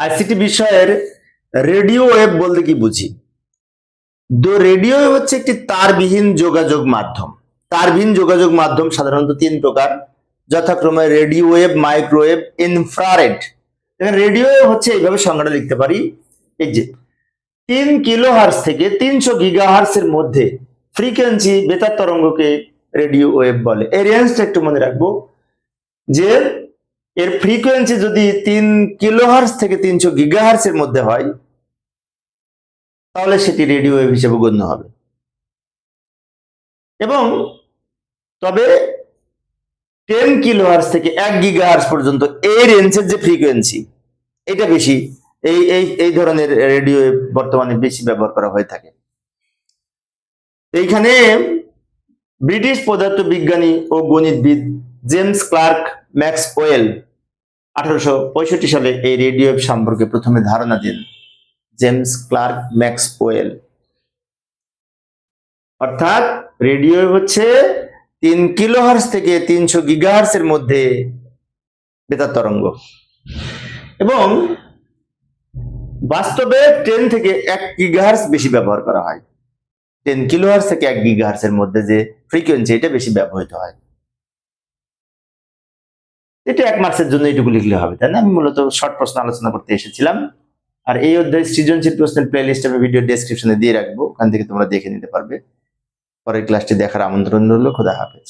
ICT বিষয়ের radio wave বলতে কি বুঝি? দো রেডিও হচ্ছে একটি তারবিহীন যোগাযোগ মাধ্যম। তারবিহীন যোগাযোগ মাধ্যম সাধারণত তিন প্রকার, যথাক্রমে radio wave microwave infrared radio wave হচ্ছে এইভাবে সংজ্ঞাটা লিখতে পারি। এই যে, তিন কিলো হার্স থেকে তিনশো গিগা এর মধ্যে ফ্রিকোয়েন্সি বেতার তরঙ্গকে রেডিও ওয়েভ বলে। এই রেঞ্জটা একটু মনে রাখব যে এর ফ্রিকোয়েন্সি যদি তিন কিলো থেকে তিনশো গিগা এর মধ্যে হয়, তাহলে সেটি রেডিও ওয়েভ হিসেবে গণ্য হবে। এবং তবে টেন কিলো থেকে এক গিগা পর্যন্ত এই রেঞ্জের যে ফ্রিকোয়েন্সি এটা বেশি, এই এই এই ধরনের রেডিও বর্তমানে বেশি ব্যবহার করা হয়ে থাকে। এইখানে ব্রিটিশ পদার্থবিজ্ঞানী ও গণিতবিদ জেমস ক্লার্ক ম্যাক্স ওয়েল আঠারোশো পঁয়ষট্টি সালে এই রেডিও সম্পর্কে প্রথমে ধারণা দেন জেমস ক্লার্ক ম্যাক্স ওয়েল। অর্থাৎ রেডিও হচ্ছে তিন কিলোহার্স থেকে তিনশো গিগাহার্স এর মধ্যে বেতার তরঙ্গ। এবং বাস্তবে টেন থেকে এক গিগাহার্স বেশি ব্যবহার করা হয়। টেন কিলোহার্স থেকে এক গিগাহার্স এর মধ্যে যে ফ্রিকোয়েন্সি এটা বেশি ব্যবহৃত হয়। এটা এক মার্কসের জন্য এইটুকু লিখলে হবে, তাই না? আমি মূলত শর্ট প্রশ্ন আলোচনা করতে এসেছিলাম। আর এই অধ্যায় সৃজনশীল প্রশ্নের প্লে লিস্ট আমি ভিডিও ডেসক্রিপশনে দিয়ে রাখব, ওখান থেকে তোমরা দেখে নিতে পারবে। পরের ক্লাসটি দেখার আমন্ত্রণ রইল, খোদা হাফেজ।